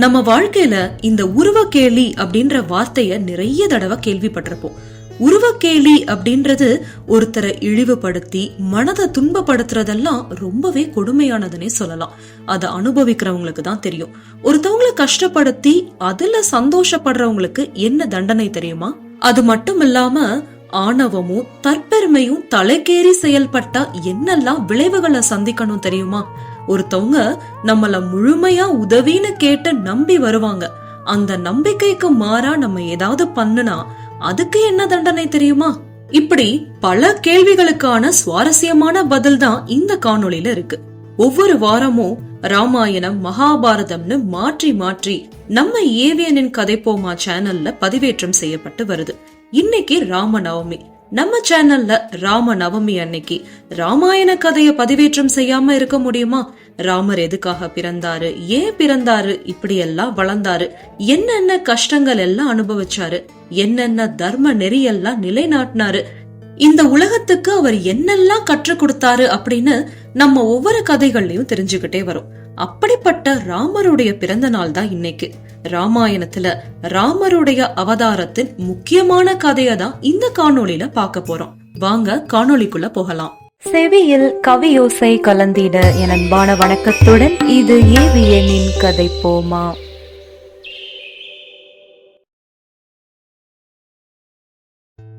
நம்ம வாழ்க்கையில இந்த உருவக்கேலி அப்படின்ற வார்த்தைய நிறைய தடவை கேள்விப்பட்டிருப்போம். உருவக்கேலி அப்படின்றது ஒருத்தரை இழிவுபடுத்தி மனதை துன்பப்படுத்துறதெல்லாம் ரொம்பவே கொடுமையானதுன்னே சொல்லலாம். அதை அனுபவிக்கிறவங்களுக்கு தான் தெரியும். ஒருத்தவங்கள கஷ்டப்படுத்தி அதுல சந்தோஷப்படுறவங்களுக்கு என்ன தண்டனை தெரியுமா? அது மட்டும் இல்லாம ஆணவமும் தற்பெருமையும் தலைக்கேறி செயல்பட்டா என்னெல்லாம் விளைவுகளை சந்திக்கணும் தெரியுமா? ஒருத்தவங்க நம்மள முழுமையா உதவின்னு கேட்டு நம்பி வருவாங்க. அந்த நம்பிக்கைக்கு மாறா நம்ம ஏதாவது பண்ணுனா அதுக்கு என்ன தண்டனை தெரியுமா? இப்படி பல கேள்விகளுக்கான சுவாரஸ்யமான பதில் தான் இந்த காணொளியில இருக்கு. ஒவ்வொரு வாரமும் ராமாயணம் மகாபாரதம்னு மாற்றி மாற்றி நம்ம ஏவியனின் கதைப்போமா சேனல்ல பதிவேற்றம் செய்யப்பட்டு வருது. இன்னைக்கு ராமநவமி. நம்ம சேனல்ல ராம நவமி அன்னைக்கு ராமாயண கதைய பதிவேற்றம் செய்யாம இருக்க முடியுமா? ராமர் எதுக்காக பிறந்தாரு? ஏன் பிறந்தாரு? இப்படி எல்லாம் வளர்ந்தாரு. என்னென்ன கஷ்டங்கள் எல்லாம் அனுபவிச்சாரு? என்னென்ன தர்ம நெறியெல்லாம் நிலைநாட்டினாரு? இந்த உலகத்துக்கு அவர் என்னெல்லாம் கற்றுக் கொடுத்தாரு அப்படின்னு நம்ம ஒவ்வொரு கதைகள்லயும் தெரிஞ்சுக்கிட்டே வரும். அப்படிப்பட்ட ராமருடைய பிறந்த நாள் தான் இன்னைக்கு. ராமாயணத்துல ராமருடைய அவதாரத்தின் முக்கியமான கதையை தான் இந்த காணொளியில பார்க்க போறோம். வாங்க காணொளிக்குள்ள போகலாம். செவியில் கவியோசை கலந்திட என் அன்பான வணக்கத்துடன் இது ஏவியனின் கதை போமா.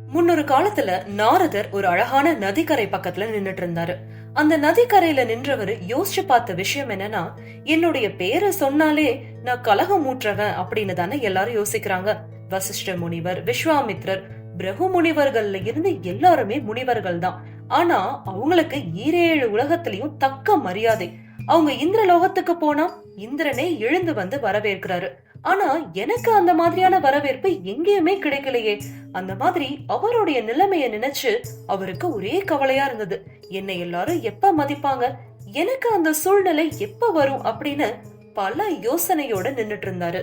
முன்னொரு காலத்துல நாரதர் ஒரு அழகான நதிக்கரை பக்கத்துல நின்னுட்டு இருந்தாரு. அந்த நதிக்கரையில நின்றவர் யோசிச்சு பார்த்த விஷயம் என்னன்னா என்னுடைய பேரை சொன்னாலே நான் கலகம் மூற்றவன் அப்படின்னு தானே எல்லாரும் யோசிக்கிறாங்க. வசிஷ்ட முனிவர் விஸ்வாமித்ரர் பிரகு முனிவர்கள்ல இருந்து எல்லாருமே முனிவர்கள் தான். ஆனா அவங்களுக்கு ஈரேழு உலகத்திலயும் தக்க மரியாதை. அவங்க இந்திர லோகத்துக்கு போனா இந்திரனே எழுந்து வந்து வரவேற்கிறாரு. ஆனா எனக்கு அந்த மாதிரியான வரவேற்பு எங்கேயுமே கிடைக்கலையே. அந்த மாதிரி அவருடைய நிலைமைய நினைச்சு அவருக்கு ஒரே கவலையா இருந்தது. என்னை எல்லாரும் எப்ப மதிப்பாங்க? எனக்கு அந்த சூழ்நிலை எப்ப வரும் அப்படின்னு பல யோசனையோட நின்னுட்டு இருந்தாரு.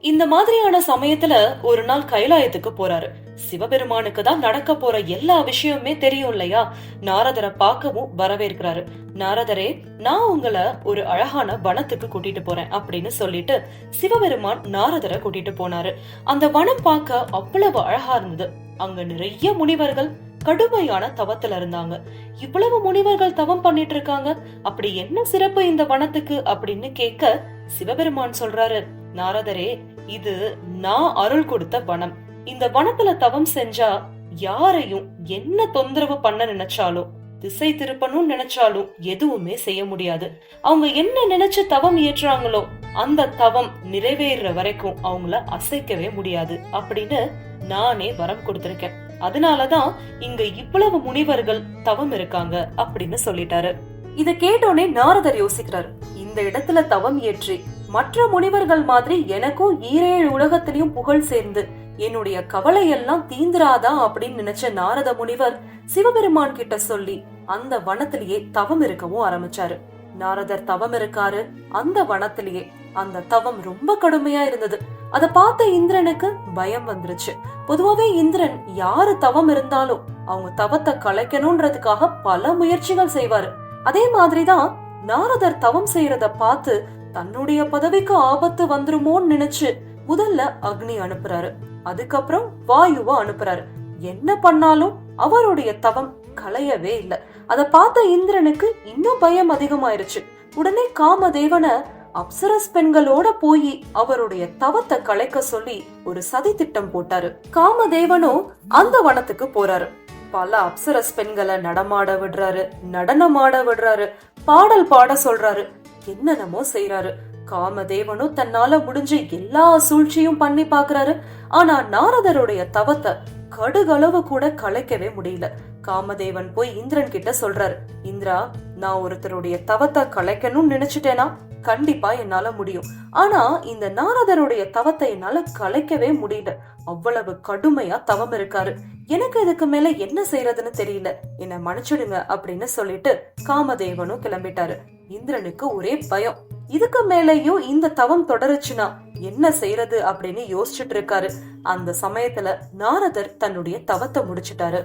இந்த மாதிரியான சமயத்துல ஒரு நாள் கைலாயத்துக்கு போறாரு. சிவபெருமானுக்கு தான் நடக்க போற எல்லா விஷயமுமே தெரியும் இல்லையா? நாரதரை பார்க்கவும் வரவேற்கிறாரு. நாரதரே நான் உங்களை ஒரு அழகான வனத்துக்கு கூட்டிட்டு போறேன் அப்படின்னு சொல்லிட்டு சிவபெருமான் நாரதரை கூட்டிட்டு போனாரு. அந்த வனம் பார்க்க அவ்வளவு அழகா இருந்தது. அங்க நிறைய முனிவர்கள் கடுமையான தவத்துல இருந்தாங்க. இவ்வளவு முனிவர்கள் தவம் பண்ணிட்டு இருக்காங்க. அப்படி என்ன சிறப்பு இந்த வனத்துக்கு அப்படின்னு கேட்க சிவபெருமான் சொல்றாரு நாரதரே இது நான் அருள் கொடுத்த வனம். இந்த வனத்துல தவம் செஞ்சா யாரையும் என்ன தொந்தரவு பண்ண நினைச்சாலும் திசை திருப்பணும் நினைச்சாலும் எதுவுமே செய்ய முடியாது. அவங்க என்ன நினைச்சு தவம் இயற்றுறாங்களோ அந்த தவம் நிறைவேறுற வரைக்கும் அவங்கள அசைக்கவே முடியாது அப்படின்னு நானே வரம் கொடுத்திருக்கேன். அதனாலதான் இங்க இவ்வளவு முனிவர்கள் தவம் இருக்காங்க அப்படின்னு சொல்லிட்டாரு. இத கேட்டோனே நாரதர் யோசிக்கிறாரு. இந்த இடத்துல தவம் ஏற்றி மற்ற முனிவர்கள் மாதிரி எனக்கும் ஈரேழு உலகத்திலையும் புகழ் சேர்ந்து என்னுடைய கவலையெல்லாம் தீந்திராதா அப்படின்னு நினைச்ச நாரத முனிவர் சிவபெருமான் கிட்ட சொல்லி அந்த வனத்திலேயே தவம் இருக்கவும் ஆரம்பிச்சாரு. நாரதர் தவம் இருக்காரு. அந்த வனத்திலேயே அந்த தவம் ரொம்ப கடுமையா இருந்தது. அத பார்த்த இந்திரனுக்கு பயம் வந்துருச்சு. பொதுவாவே இந்திரன் யாரு தவம் இருந்தாலும் அவங்க தவத்தை கலைக்கணும்ன்றதுக்காக பல முயற்சிகள் செய்வாரு. அதே மாதிரிதான் நாரதர் தவம் செய்யறத பார்த்து தன்னுடைய பதவிக்கு ஆபத்து வந்துருமோன்னு நினைச்சு முதல்ல அக்னி அனுப்புறாரு. அதுக்கப்புறம் வாயுவ அனுப்புறாரு. என்ன பண்ணாலும் அவருடைய தவம் களையவே இல்ல. அத பார்த்த இந்திரனுக்கு இன்னும் பயம் அதிகமாயிருச்சு. உடனே காமதேவனை அப்சரஸ் பெண்களோட போய் அவருடைய தவத்தை கலைக்க சொல்லி ஒரு சதி திட்டம் போட்டாரு. காமதேவனும் அந்த வனத்துக்கு போறாரு. பல அப்சரஸ் பெண்களை நடமாட விடுறாரு நடனமாட விடுறாரு பாடல் பாட சொல்றாரு என்னென்னமோ செய்யறாரு காமதேவனும் தன்னால முடிஞ்ச எல்லா சூழ்ச்சியும் பண்ணி பாக்குறாரு. ஆனா நாரதருடைய தவத்தை கடுகளவு கூட கலைக்கவே முடியல. காமதேவன் போய் இந்திரன் கிட்ட சொல்றாரு இந்திரா நான் ஒருத்தருடைய தவத்தை கலைக்கணும்னு நினைச்சிட்டேனா? கண்டிப்பா என்னால முடியும். ஆனா இந்த நாரதருடைய தவத்தை என்னால கலைக்கவே முடியல. அவ்வளவு கடுமையா தவம் இருக்காரு. எனக்கு இதுக்கு மேல என்ன செய்யறதுன்னு தெரியல. என்ன மன்னிச்சிடுங்க அப்படின்னு சொல்லிட்டு காமதேவனும் கிளம்பிட்டாரு. இந்திரனுக்கு ஒரே பயம். இதுக்கு மேலேயும் இந்த தவம் தொடருச்சுன்னா என்ன செய்யறது அப்படின்னு யோசிச்சுட்டு இருக்காரு. அந்த சமயத்துல நாரதர் தன்னுடைய தவத்தை முடிச்சிட்டாரு.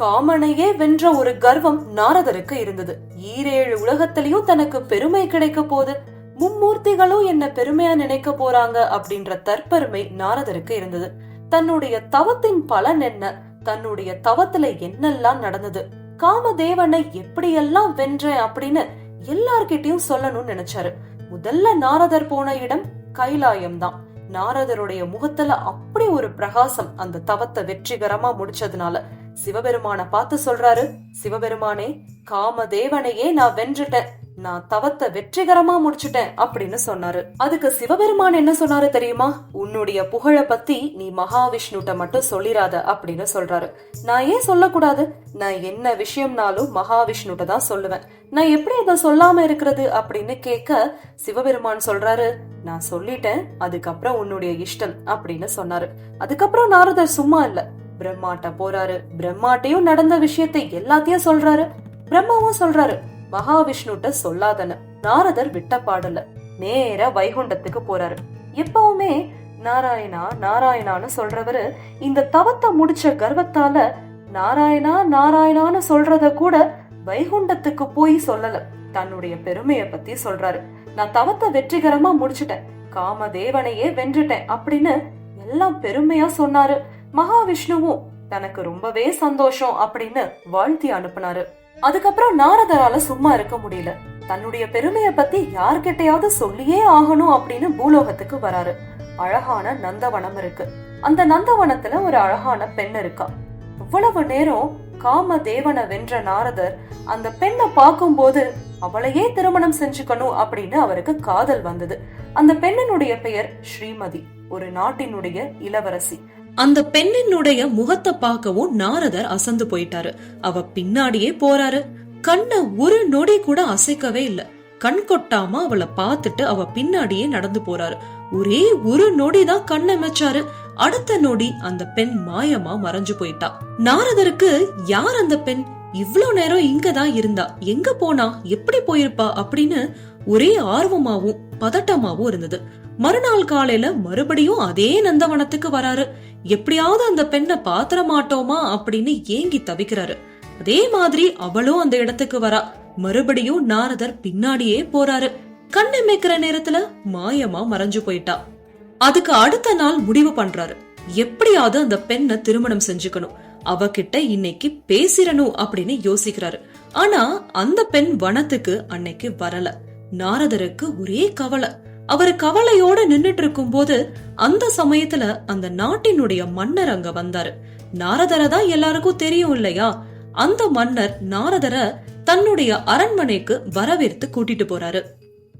காமனையே வென்ற ஒரு கர்வம் நாரதருக்கு இருந்தது. ஈரேழு உலகத்திலயும் தனக்கு பெருமை கிடைக்க போது மும்மூர்த்திகளும் என்ன பெருமையா நினைக்க போறாங்க அப்படின்ற தற்பெருமை நாரதருக்கு இருந்தது. தன்னுடைய தவத்தின் பலன் என்ன? தன்னுடைய தவத்துல என்னெல்லாம் நடந்தது? காமதேவனை எப்படியெல்லாம் வென்றேன் அப்படின்னு எல்லார்கிட்டயும் சொல்லணும்னு நினைச்சாரு. முதல்ல நாரதர் போன இடம் கைலாயம் தான் நாரதருடைய முகத்துல அப்படி ஒரு பிரகாசம் அந்த தவத்தை வெற்றிகரமா முடிச்சதுனால சிவபெருமான பார்த்து சொல்றாரு சிவபெருமானே காமதேவனையே நான் வென்றுட்டேன். நான் தவத்தை வெற்றிகரமா முடிச்சுட்டேன் அப்படின்னு சொன்னாரு. அதுக்கு சிவபெருமான் என்ன சொன்னாரு தெரியுமா? உன்னுடைய புகழ பத்தி நீ மகாவிஷ்ணுட்ட மட்டும் சொல்லிராத அப்படின்னு சொல்றாரு. நான் ஏன் சொல்லக்கூடாது? நான் என்ன விஷயம்னாலும் மகாவிஷ்ணுட்ட தான் சொல்லுவேன். நான் எப்படி அதை சொல்லாம இருக்கிறது அப்படின்னு கேட்க சிவபெருமான் சொல்றாரு நான் சொல்லிட்டேன் அதுக்கப்புறம் உன்னுடைய இஷ்டம் அப்படின்னு சொன்னாரு. அதுக்கப்புறம் நாரதர் சும்மா இல்ல. பிரம்மாட்ட போறாரு. பிரம்மாட்டையும் நடந்த விஷயத்தை எல்லாத்தையும் சொல்றாரு. பிரம்மாவும் சொல்றாரு மகாவிஷ்ணுட்ட சொல்லாதன நாரதர் விட்ட பாடல. நேர வைகுண்டத்துக்கு போறாரு. எப்பவுமே நாராயணா நாராயணான்னு சொல்றவரு இந்த தவத்தை முடிச்ச கர்வத்தால நாராயணா நாராயணான்னு சொல்றத கூட வைகுண்டத்துக்கு போய் சொல்லல. தன்னுடைய பெருமைய பத்தி சொல்றாரு. நான் தவத்தை வெற்றிகரமா முடிச்சிட்டேன். காமதேவனையே வென்றுட்டேன் அப்படின்னு எல்லாம் பெருமையா சொன்னாரு. மகாவிஷ்ணுவும் தனக்கு ரொம்பவே சந்தோஷம் அப்படின்னு வாழ்த்தி அனுப்புனாரு. அதுக்கப்புறம் நாரதரால சும்மா இருக்க முடியல. தன்னுடைய பெருமைய பத்தி யார்கிட்டயாவது சொல்லியே ஆகணும் அப்படின்னு பூலோகத்துக்கு வராரு. அழகான நந்தவனம் இருக்கு. அந்த நந்தவனத்துல ஒரு அழகான பெண் இருக்கா. இவ்வளவு நேரம் காம தேவனை வென்ற நாரதர் அந்த பெண்ணை பார்க்கும்போது அவளையே திருமணம் செஞ்சுக்கணும் அப்படின்னு அவருக்கு காதல் வந்தது. அந்த பெண்ணினுடைய பெயர் ஸ்ரீமதி ஒரு நாட்டினுடைய இளவரசி. அந்த பெண்ணினுடைய முகத்தை பார்க்கவும் நாரதர் அசந்து போயிட்டாரு. அவ பின்னாடியே போறாரு. கண்ண ஒரு நொடி கூட அசைக்கவே இல்ல. கண் கொட்டாம அவளை பார்த்துட்டு அவ பின்னாடியே நடந்து போறாரு. ஒரே ஒரு நொடி தான் கண்ணை மெச்சாரு. அடுத்த நொடி அந்த பெண் மாயமா மறைஞ்சு போயிட்டா. நாரதருக்கு யார் அந்த பெண்? இவ்ளோ நேரம் இங்கதான் இருந்தா. எங்க போனா? எப்படி போயிருப்பா? அப்படின்னு ஒரே ஆர்வமாவும் பதட்டமாவும் இருந்தது. மறுநாள் காலையில மறுபடியும் அதே நந்தவனத்துக்கு வராரு. எப்படியாவது அந்த பெண்ணை பாத்திர மாட்டோமா அப்படின்னு ஏங்கி தவிக்கிறாரு. அதே மாதிரி அவளும் அந்த இடத்துக்கு வரா. மறுபடியும் நாரதர் பின்னாடியே போறாரு. கண்ணை மேய்க்கிற நேரத்துல மாயமா மறைஞ்சு போயிட்டா. அதுக்கு அடுத்த நாள் முடிவு பண்றாரு. எப்படியாவது அந்த பெண்ணை திருமணம் செஞ்சுக்கணும். அவகிட்ட இன்னைக்கு பேசிடணும் அப்படின்னு யோசிக்கிறாரு. ஆனா அந்த பெண் வனத்துக்கு அன்னைக்கு வரல. நாரதருக்கு ஒரே கவலை. அவர் கவலையோட நின்னுட்டு இருக்கும்போது அந்த சமயத்துல அந்த நாட்டினுடைய மன்னர் அங்க வந்தாரு. நாரதரை தான் எல்லாருக்கும் தெரியும் இல்லையா? அந்த மன்னர் நாரதரை தன்னுடைய அரண்மனைக்கு வரவேற்று கூட்டிட்டு போறாரு.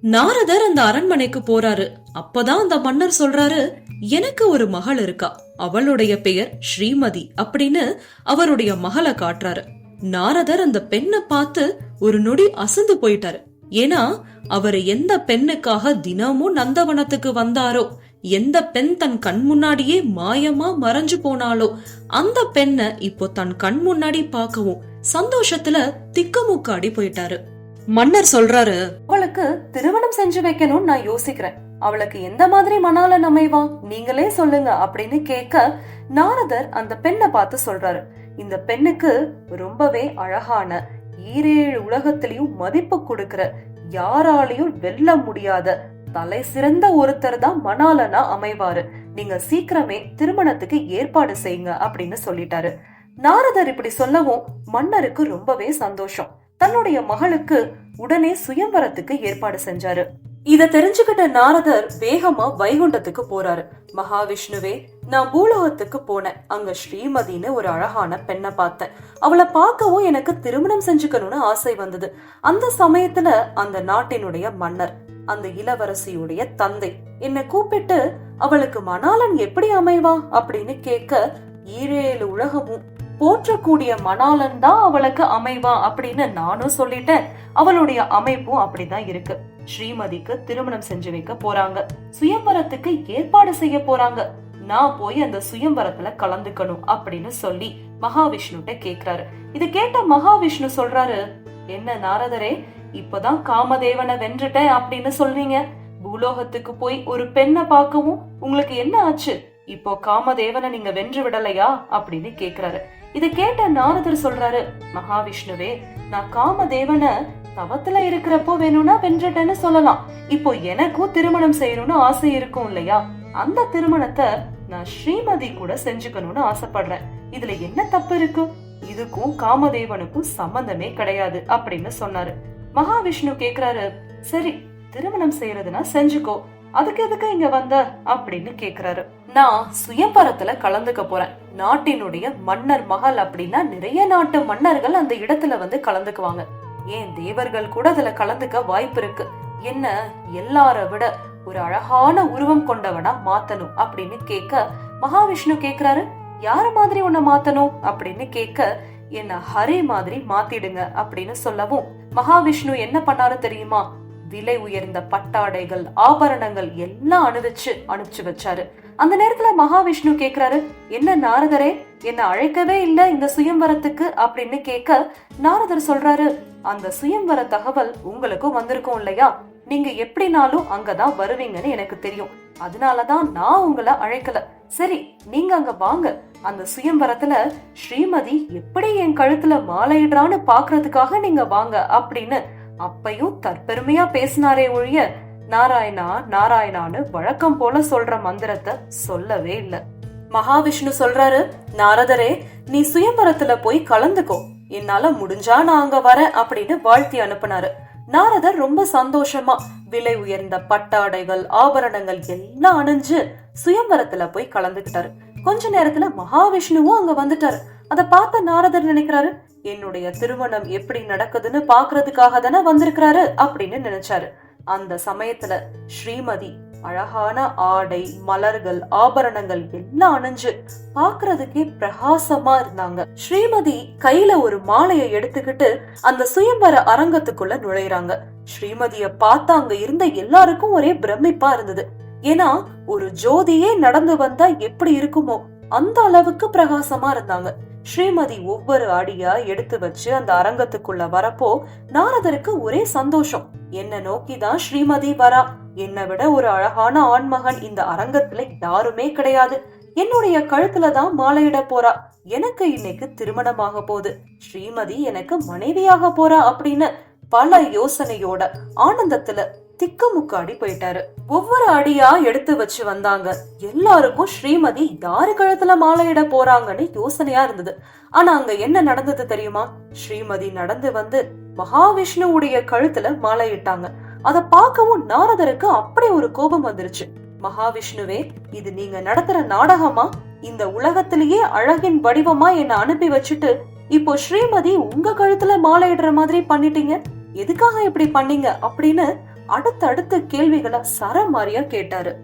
நாரதர் அந்த அரண்மனைக்கு போறாரு. அப்பதான் அந்த மன்னர் சொல்றாரு எனக்கு ஒரு மகள் இருக்கா. அவளுடைய பெயர் ஸ்ரீமதி அப்படின்னு அவருடைய மகளை காட்டுறாரு. நாரதர் அந்த பெண்ணை பார்த்து ஒரு நொடி அசந்து போயிட்டாரு. ஏன்னா அவர் எந்த பெண்ணுக்காக தினமும் நந்தவனத்துக்கு வந்தாரோ எந்த பெண் தன் கண் முன்னாடியே மாயமா மறைஞ்சு போனாலோ அந்த பெண்ணை இப்போ தன் கண் முன்னாடி பார்க்கவும் சந்தோஷத்துல திக்குமுக்காடி போயிட்டாரு. மன்னர் சொல்றாரு அவளுக்கு திருமணம் செஞ்சு வைக்கணும்னு நான் யோசிக்கிறேன். அவளுக்கு எந்த மாதிரி மணாலன் அமைவா? நீங்களே சொல்லுங்க அப்படின்னு கேட்க நாரதர் அந்த பெண்ணை பார்த்து சொல்றாரு. இந்த பெண்ணுக்கு ரொம்பவே அழகான ஈரேழு உலகத்திலையும் மதிப்பு கொடுக்கிற யாராலையும் வெல்ல முடியாத தலை சிறந்த ஒருத்தர் தான் மணாலனா அமைவாரு. நீங்க சீக்கிரமே திருமணத்துக்கு ஏற்பாடு செய்யுங்க அப்படின்னு சொல்லிட்டாரு. நாரதர் இப்படி சொல்லவும் மன்னருக்கு ரொம்பவே சந்தோஷம். தன்னுடைய மகளுக்கு உடனே சுயம்பரத்துக்கு ஏற்பாடு செஞ்சாரு. இத தெரிஞ்சுக்கிட்ட நாரதர் வேகமா வைகுண்டத்துக்கு போறாரு. மகாவிஷ்ணுவே நான் பூலோகத்துக்கு போனேன். அங்க ஸ்ரீமதின்னு ஒரு அழகான பெண்ணை பார்த்தேன். அவளை பார்க்கவும் எனக்கு திருமணம் செஞ்சுக்கணும்னு ஆசை வந்தது. அந்த சமயத்துல அந்த நாட்டினுடைய மன்னர் அந்த இளவரசியுடைய தந்தை என்னை கூப்பிட்டு அவளுக்கு மணாலன் எப்படி அமைவா? அப்படின்னு கேட்க ஈரேழு உலகமும் போற்றக்கூடிய மணாலன் தான் அவளுக்கு அமைவா? அப்படின்னு நானும் சொல்லிட்டேன். அவளுடைய அமைப்பும் அப்படிதான் இருக்கு. ஸ்ரீமதிக்கு திருமணம் செஞ்சு வைக்க போறாங்க. சுயம்பரத்துக்கு ஏற்பாடு செய்ய போறாங்க. நான் போய் அந்த சுயம்பரத்துல கலந்துக்கணும் அப்படின்னு சொல்லி மகாவிஷ்ணுட்ட கேக்குறாரு. இது கேட்ட மகாவிஷ்ணு சொல்றாரு என்ன நாரதரே இப்பதான் காமதேவனை வென்றுட்டேன் அப்படின்னு சொல்றீங்க. பூலோகத்துக்கு போய் ஒரு பெண்ணை பார்க்கவும் உங்களுக்கு என்ன ஆச்சு? இப்போ காமதேவனை நீங்க வென்று விடலையா? அப்படின்னு கேக்குறாரு. இத கேட்ட நாரதர் சொல்றாரு மகாவிஷ்ணுவே நான் காமதேவனை தவத்துல இருக்கிறப்போ வேணும்னா வென்றுட்டேன்னு சொல்லலாம். இப்போ எனக்கும் திருமணம் செய்யணும்னு ஆசை இருக்கும் இல்லையா? அந்த திருமணத்தை நான் ஸ்ரீமதி கூட செஞ்சுக்கணும்னு ஆசைப்படுறேன். இதுல என்ன தப்பு இருக்கு? இதுக்கும் காமதேவனுக்கும் சம்பந்தமே கிடையாது அப்படின்னு சொன்னாரு. மகாவிஷ்ணு கேக்குறாரு சரி திருமணம் செய்யறதுனா செஞ்சுக்கோ. அதுக்கு எதுக்கு இங்க வந்த? அப்படின்னு கேக்குறாரு. நான் சுயம்பரத்துல கலந்துக்க போறேன். நாட்டினுடைய மன்னர் மகள் அப்படின்னா நிறைய நாட்டு மன்னர்கள் அந்த இடத்துல வந்து கலந்துக்குவாங்க. ஏன் தேவர்கள் கூட அதுல கலந்துக்க வாய்ப்பு இருக்கு என்ன எல்லார விட ஒரு அழகான உருவம் கொண்டவனா மாத்தணும் அப்படின்னு கேட்க மகாவிஷ்ணு கேக்குறாரு. யார மாதிரி உன்னை மாத்தணும்? அப்படின்னு கேட்க என்ன ஹரி மாதிரி மாத்திடுங்க அப்படின்னு சொல்லவும் மகாவிஷ்ணு என்ன பண்ணாரு தெரியுமா? விலை உயர்ந்த பட்டாடைகள் ஆபரணங்கள் எல்லாம் அணிவிச்சு அனுப்பிச்சு வச்சாரு. அந்த நேரத்துல மகாவிஷ்ணு கேக்குறாரு என்ன நாரதரே என்ன அழைக்கவே இல்ல இந்த சுயம்வரத்துக்கு? அப்படின்னு கேட்க நாரதர் சொல்றாரு அந்த சுயம்வர தகவல் உங்களுக்கும் வந்திருக்கும் இல்லையா? நீங்க எப்படினாலும் அங்கதான் வருவீங்கன்னு எனக்கு தெரியும். அதனாலதான் நான் உங்களை அழைக்கல. சரி நீங்க அங்க வாங்க. அந்த சுயம்பரத்துல ஸ்ரீமதி எப்படி என் கழுத்துல மாலையிடுறான்னு பாக்குறதுக்காக நீங்க வாங்க அப்படின்னு அப்பையும் தற்பெருமையா பேசினாரே ஒழிய நாராயணா நாராயணான்னு வழக்கம் போல சொல்ற மந்திரத்தை சொல்லவே இல்ல. மகாவிஷ்ணு சொல்றாரு நாரதரே நீ சுயம்பரத்துல போய் கலந்துக்கோ. என்னால முடிஞ்சா நான் அங்க வரேன் அப்படின்னு வாழ்த்தி அனுப்புனாரு. நாரதர் ரொம்ப சந்தோஷமா விலை உயர்ந்த பட்டாடைகள் ஆபரணங்கள் எல்லாம் அணிஞ்சு சுயம்பரத்துல போய் கலந்துக்கிட்டாரு. கொஞ்ச நேரத்துல மகாவிஷ்ணுவும் அங்க வந்துட்டாரு. அத பார்த்த நாரதர் நினைக்கிறாரு என்னுடைய திருமணம் எப்படி நடக்குதுன்னு பாக்குறதுக்காக தானே வந்திருக்கிறாரு அப்படின்னு நினைச்சாரு. அந்த சமயத்துல ஸ்ரீமதி அழகான ஆடை மலர்கள் ஆபரணங்கள் எல்லாம் அணிஞ்சு பாக்குறதுக்கே பிரகாசமா இருந்தாங்க. ஸ்ரீமதி கையில ஒரு மாலையை எடுத்துக்கிட்டு அந்த சுயம்பர அரங்கத்துக்குள்ள நுழையிறாங்க. ஸ்ரீமதிய பார்த்தா அங்க இருந்த எல்லாருக்கும் ஒரே பிரமிப்பா இருந்தது. ஏன்னா ஒரு ஜோதியே நடந்து வந்தா எப்படி இருக்குமோ அந்த அளவுக்கு பிரகாசமா இருந்தாங்க. ஸ்ரீமதி ஒவ்வொரு அடியா எடுத்து வச்சு அந்த அரங்கத்துக்குள்ள வரப்போ நாரதருக்கு ஒரே சந்தோஷம். என்ன நோக்கிதான் ஸ்ரீமதி வரா. என்னை விட ஒரு அழகான ஆண்மகன் இந்த அரங்கத்துல யாருமே கிடையாது. என்னுடைய கழுத்துல தான் மாலையிட போறா. எனக்கு இன்னைக்கு திருமணமாக போகுது. ஸ்ரீமதி எனக்கு மனைவியாக போறா அப்படின்னு பல யோசனையோட ஆனந்தத்துல திக்குமுக்காடி போயிட்டாரு. ஒவ்வொரு அடியா எடுத்து வச்சு வந்தாங்க. எல்லாருக்கும் ஸ்ரீமதி யாரு கழுத்துல மாலையிட போறாங்கன்னு யோசனையா இருந்தது. ஆனா அங்க என்ன நடந்தது தெரியுமா? ஸ்ரீமதி நடந்து வந்து மகாவிஷ்ணுவுடைய கழுத்துல மாலையிட்டாங்க. அத பார்க்கவும் நாரதருக்கு அப்படி ஒரு கோபம் வந்துருச்சு. மகாவிஷ்ணுவே இது நீங்க நடத்துற நாடகமா? இந்த உலகத்திலேயே அழகின் வடிவமா என்ன அனுப்பி வச்சுட்டு இப்போ ஸ்ரீமதி உங்க கழுத்துல மாலையிடுற மாதிரி பண்ணிட்டீங்க? எதுக்காக இப்படி பண்ணீங்க? அப்படின்னு அடுத்தடுத்த கேள்விகளை சரமாரியா கேட்டாரு.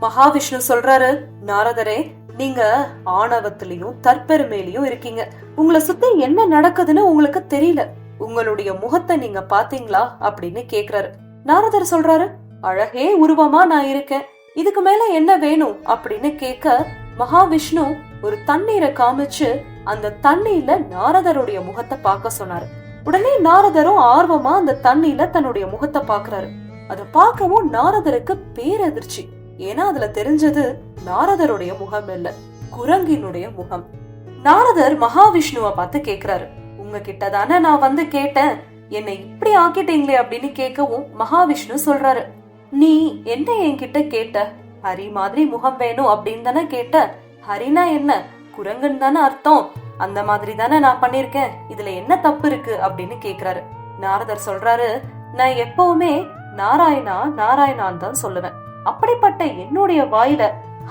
மகாவிஷ்ணு சொல்றாரு நாரதரே நீங்க ஆணவத்திலையும் தற்பெருமையிலையும் இருக்கீங்க. உங்களை சுத்தி என்ன நடக்குதுன்னு உங்களுக்கு தெரியல. உங்களுடைய முகத்தை நீங்க பாத்தீங்களா அப்படின்னு கேக்குறாரு. நாரதர் சொல்றாரு அழகே உருவமா நான் இருக்கேன். இதுக்கு மேல என்ன வேணும்? அப்படின்னு கேட்க மகாவிஷ்ணு ஒரு தண்ணீரை காமிச்சு அந்த தண்ணீர்ல நாரதருடைய முகத்தை பார்க்க சொன்னாரு. உடனே நாரதரும் ஆர்வமா அந்த தண்ணீர்ல தன்னுடைய முகத்தை பாக்குறாரு அதை பார்க்கவும் நாரதருக்கு பேரதிர்ச்சி. ஏன்னா அதுல தெரிஞ்சது நாரதருடைய முகம் இல்ல குரங்கினுடைய முகம். நாரதர் மகாவிஷ்ணுவ பார்த்து கேக்குறாரு. உங்ககிட்ட தானே நான் வந்து கேட்டேன். என்னை இப்படி ஆக்கிட்டீங்களே அப்படின்னு கேட்கவும் மகாவிஷ்ணு சொல்றாரு. நீ என்ன என்கிட்ட கேட்ட? ஹரி மாதிரி முகம் வேணும் அப்படின்னு தானே கேட்ட? ஹரினா என்ன? குரங்குன்னு தானே அர்த்தம். அந்த மாதிரி தானே நான் பண்ணிருக்கேன். இதுல என்ன தப்பு இருக்கு? அப்படின்னு கேக்குறாரு. நாரதர் சொல்றாரு நான் எப்பவுமே நாராயணா நாராயணான் தான் சொல்லுவேன். அப்படிப்பட்ட என்னுடைய வாயில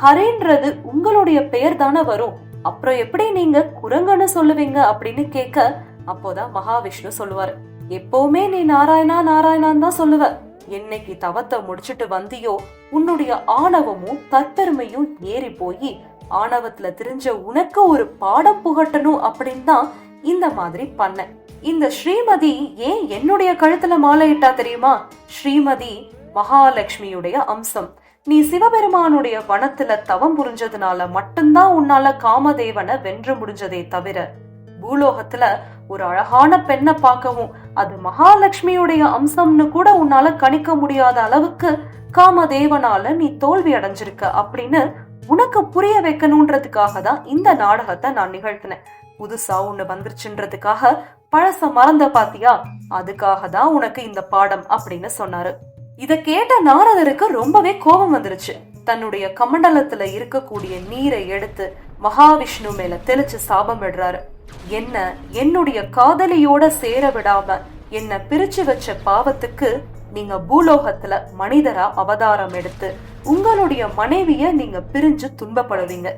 ஹரின்றது உங்களுடைய பெயர் தானே வரும். அப்புறம் எப்படி நீங்க குரங்குன்னு சொல்லுவீங்க அப்படின்னு கேட்க அப்போதான் மகாவிஷ்ணு சொல்லுவாரு. எப்பவுமே நீ நாராயணா நாராயணான் தான் சொல்லுவ. என்னைக்கு தவத்தை முடிச்சிட்டு வந்தியோ உன்னுடைய ஆணவமும் தற்பெருமையும் ஏறி போய் ஆணவத்துல தெரிஞ்ச உனக்கு ஒரு பாடம் புகட்டணும் அப்படின்னு தான் இந்த மாதிரி பண்ணேன் இந்த ஸ்ரீமதி ஏன் என்னுடைய கழுத்துல மாலையிட்டா தெரியுமா? ஸ்ரீமதி மகாலட்சுமியுடைய அம்சம். நீ சிவபெருமானுடைய வனத்துல தவம் புரிஞ்சதுனால மட்டும்தான் உன்னால காமதேவனை வென்று முடிஞ்சதே தவிர பூலோகத்துல ஒரு அழகான பெண்ணை பார்க்கவும் அது மகாலட்சுமியுடைய அம்சம்னு கூட உன்னால கணிக்க முடியாத அளவுக்கு காமதேவனால நீ தோல்வி அடைஞ்சிருக்க அப்படின்னு உனக்கு புரிய வைக்கணுன்றதுக்காக தான் இந்த நாடகத்தை நான் நிகழ்த்தினேன். புதுசா ஒண்ணு வந்துருச்சுன்றதுக்காக பழச மறந்த பாத்தியா? அதுக்காக தான் உனக்கு இந்த பாடம் அப்படின்னு சொன்னாரு. இத கேட்ட நாரதருக்கு ரொம்பவே கோபம் வந்துருச்சு. தன்னுடைய கமண்டலத்துல இருக்கக்கூடிய நீரை எடுத்து மகாவிஷ்ணு மேல தெளிச்சு சாபம் விடுறாரு. என்ன என்னுடைய காதலியோட சேர விடாம என்ன பிரிச்சு வச்ச பாவத்துக்கு நீங்க பூலோகத்துல மனிதரா அவதாரம் எடுத்து உங்களுடைய மனைவிய நீங்க பிரிஞ்சு துன்பப்படுவீங்க.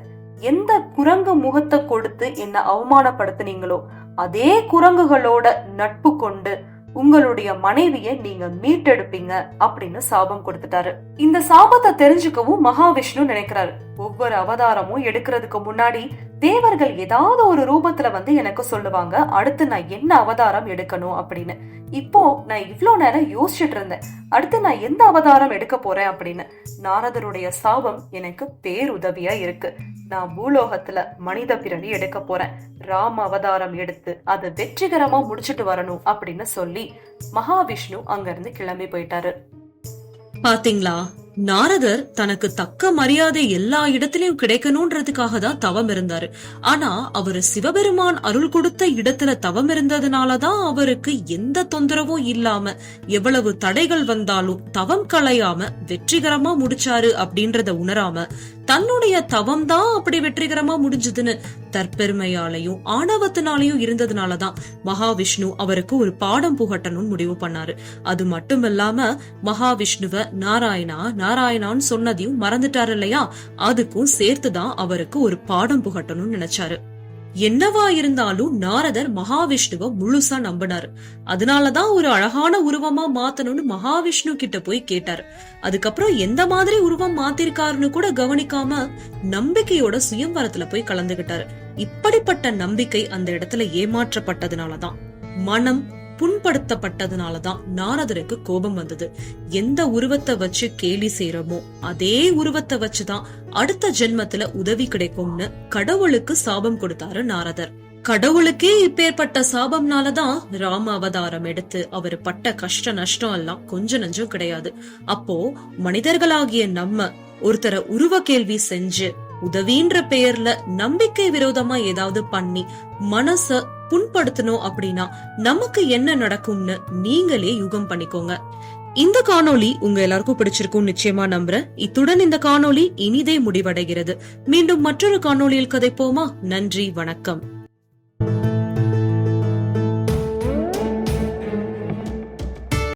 எந்த குரங்கு முகத்தை கொடுத்து என்ன அவமானப்படுத்துனீங்களோ அதே குரங்குகளோட நட்பு கொண்டு உங்களுடைய மனைவிய நீங்க மீட்டெடுப்பீங்க அப்படின்னு சாபம் கொடுத்துட்டாரு. இந்த சாபத்தை தெரிஞ்சுக்கவும் மகாவிஷ்ணு நினைக்கிறாரு. ஒவ்வொரு அவதாரமும் எடுக்கிறதுக்கு முன்னாடி தேவர்கள் ஏதாவது ஒரு ரூபத்துல வந்து எனக்கு சொல்லுவாங்க அடுத்து நான் என்ன அவதாரம் எடுக்கணும் அப்படின்னு. இப்போ நான் இவ்வளோ நேரம் யோசிச்சுட்டு இருந்தேன். அடுத்து நான் எந்த அவதாரம் எடுக்க போறேன் அப்படின்னு. நாரதருடைய சாபம் எனக்கு பேருதவியா இருக்கு. நான் பூலோகத்துல மனித பிறவி எடுக்க போறேன். ராம அவதாரம் எடுத்து அதை வெற்றிகரமா முடிச்சுட்டு வரணும் அப்படின்னு சொல்லி மகாவிஷ்ணு அங்க இருந்து கிளம்பி போயிட்டாரு. பாத்தீங்களா? நாரதர் தனக்கு தக்க மரியாதை எல்லா இடத்திலயும் கிடைக்கணும்ன்றதுக்காக தான் தவம் இருந்தாரு. ஆனா அவரு சிவபெருமான் அருள் கொடுத்த இடத்துல தவம் இருந்ததுனாலதான் அவருக்கு எந்த தொந்தரவும் இல்லாம எவ்வளவு தடைகள் வந்தாலும் தவம் களையாம வெற்றிகரமா முடிச்சாரு அப்படின்றத உணராம தன்னுடைய தவம் தான் அப்படி வெற்றிகரமா முடிஞ்சதுன்னு தற்பெருமையாலையும் ஆணவத்தினாலையும் இருந்ததுனாலதான் மகாவிஷ்ணு அவருக்கு ஒரு பாடம் புகட்டணும்னு முடிவு பண்ணாரு. அது மட்டும் இல்லாம மகாவிஷ்ணுவ நாராயணா நாராயணான்னு சொன்னதையும் மறந்துட்டாரு இல்லையா? அதுக்கும் சேர்த்துதான் அவருக்கு ஒரு பாடம் புகட்டணும்னு நினைச்சாரு. என்னவா இருந்தாலும் நாரதர் மகாவிஷ்ணுவ முழுசா நம்பினாரு. அதனாலதான் ஒரு அழகான உருவமா மாத்தணும்னு மகாவிஷ்ணு கிட்ட போய் கேட்டாரு. அதுக்கப்புறம் எந்த மாதிரி உருவம் மாத்திருக்காருன்னு கூட கவனிக்காம நம்பிக்கையோட சுயம்பரத்துல போய் கலந்துகிட்டாரு. இப்படிப்பட்ட நம்பிக்கை அந்த இடத்துல ஏமாற்றப்பட்டதுனாலதான். மனம் புண்படுத்தப்பட்டதுனாலதான் நாரதருக்கு கோபம் வந்தது. எந்த உருவத்தை வச்சு கேலி செய்யறோமோ அதே உருவத்தை வச்சுதான் அடுத்த ஜென்மத்துல உதவி கிடைக்கும்னு கடவுளுக்கு சாபம் கொடுத்தாரு நாரதர். கடவுளுக்கே இப்பேற்பட்ட சாபம்னாலதான் ராம அவதாரம் எடுத்து அவர் பட்ட கஷ்ட நஷ்டம் எல்லாம் கொஞ்ச நஞ்சம் கிடையாது. அப்போ மனிதர்களாகிய நம்ம ஒருத்தரை உருவ கேள்வி செஞ்சு உதவின்ற பெயர்ல நம்பிக்கை விரோதமா ஏதாவது பண்ணி மனச புண்படுத்தணும் அப்படின்னா நமக்கு என்ன நடக்கும்னு நீங்களே யுகம் பண்ணிக்கோங்க. இந்த காணொளி உங்க எல்லாருக்கும் பிடிச்சிருக்கும் நிச்சயமா நம்புறேன். இத்துடன் இந்த காணொளி இனிதே முடிவடைகிறது. மீண்டும் மற்றொரு காணொளியில் கதைப்போமா? நன்றி வணக்கம்.